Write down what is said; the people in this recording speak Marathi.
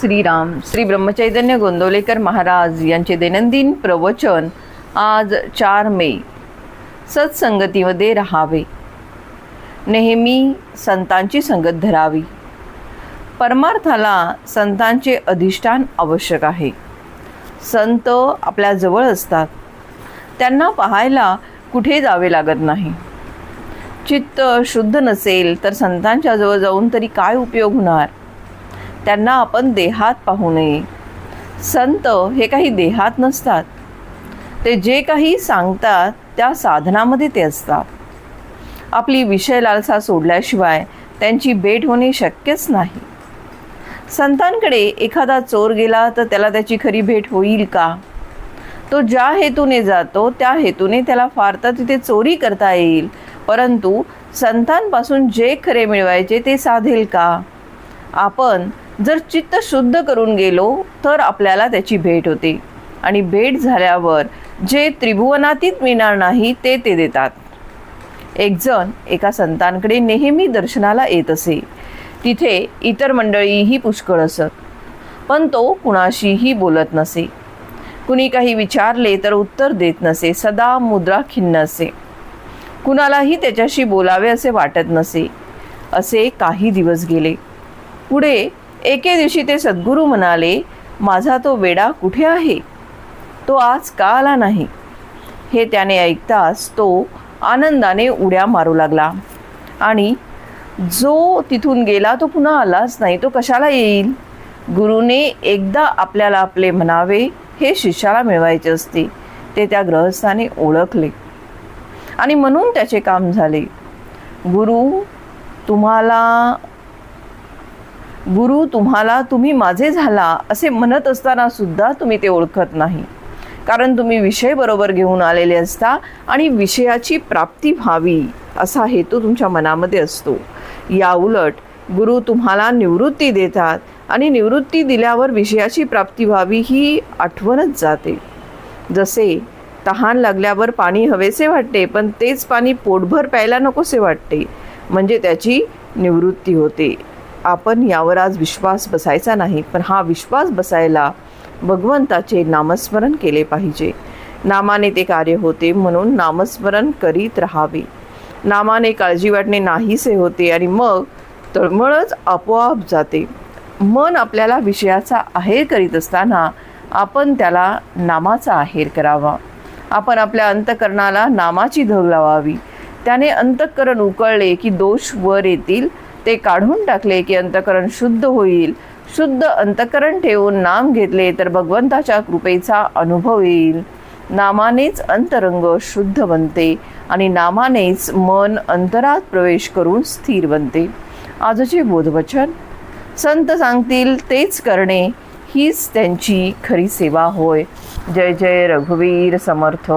श्रीराम श्री ब्रह्मचैतन्य गोंदवलेकर महाराज यांचे दैनंदिन प्रवचन आज चार मे. सत्संगतीमध्ये राहावे. नेहमी संतांची संगत धरावी. परमार्थाला संतांचे अधिष्ठान आवश्यक आहे. संत आपल्या जवळ असतात. त्यांना पाहायला कुठे जावे लागत नाही. चित्त शुद्ध नसेल तर संतांच्या जवळ जाऊन तरी काय उपयोग होणार? त्यांना आपण देहात पाहू नये. संत हे काही देहात नसतात. ते जे काही सांगतात त्या साधनामध्ये ते असतात. आपली विषय लालसा सोडल्याशिवाय त्यांची भेट होणे शक्यच नाही. संतांकडे एखादा चोर गेला तर त्याला त्याची खरी भेट होईल का? तो ज्या हेतूने जातो त्या हेतूने त्याला फार तर तिथे चोरी करता येईल. परंतु संतांपासून जे खरे मिळवायचे ते साधेल का? आपण जर चित्त शुद्ध करून गेलो तर आपल्याला त्याची भेट होते. आणि भेट झाल्यावर जे त्रिभुवनातीत मिळणार नाही ते ते देतात. एक जण एका संतांकडे नेहमी दर्शनाला येत असे. तिथे इतर मंडळीही पुष्कळ असत. पण तो कुणाशीही बोलत नसे. कुणी काही विचारले तर उत्तर देत नसे. सदा मुद्रा खिन्न असे. कुणालाही त्याच्याशी बोलावे असे वाटत नसे. असे काही दिवस गेले. पुढे एके दिवशी ते सद्गुरू म्हणाले माझा तो वेडा कुठे आहे? तो आज का आला नाही? हे त्याने ऐकताच तो आनंदाने उड्या मारू लागला. आणि जो तिथून गेला तो पुन्हा आलाच नाही तो कशाला येईल? गुरुने एकदा आपल्याला आपले म्हणावे हे शिष्याला मिळवायचे असते ते त्या ग्रहस्थाने ओळखले. आणि म्हणून त्याचे काम झाले. गुरु तुम्हाला गुरु तुम्हाला तुम्ही माझे झाला असे म्हणत असताना सुद्धा तुम्ही ते ओळखत नाही. कारण तुम्ही विषय बरोबर घेऊन आलेले असता आणि विषयाची प्राप्ती व्हावी असा हेतू तुमच्या मनामध्ये असतो. या उलट गुरु तुम्हाला निवृत्ती देतात आणि निवृत्ती दिल्यावर विषयाची प्राप्ती व्हावी ही आठवणच जाते. जसे तहान लागल्यावर पाणी हवेसे वाटते पण तेच पाणी पोटभर प्यायला नकोसे वाटते. म्हणजे त्याची निवृत्ती होते. आपण यावर आज विश्वास बसायचा नाही पण हा विश्वास बसायला भगवंताचे नामस्मरण केले पाहिजे. नामाने ते कार्य होते म्हणून नामस्मरण करीत राहावे. नामाने काळजी वाटणे नाहीसे होते आणि मग तळमळच आपोआप जाते. मन आपल्याला विषयाचा आहेर करीत असताना आपण त्याला नामाचा आहेर करावा. आपण आपल्या अंतकरणाला नामाची धग लावावी. त्याने अंतःकरण उकळले की दोष वर येतील ते काढून टाकले की अंतकरण शुद्ध होईल. शुद्ध अंतकरण ठेवून नाम घेतले तर भगवंताच्या कृपेचा अनुभव येईल. नामानेच अंतरंग शुद्ध बनते आणि नामानेच मन अंतरात प्रवेश करून स्थिर बनते. आजचे बोधवचन. संत सांगतील तेच करणे हीच त्यांची खरी सेवा होय. जय जय रघुवीर समर्थ.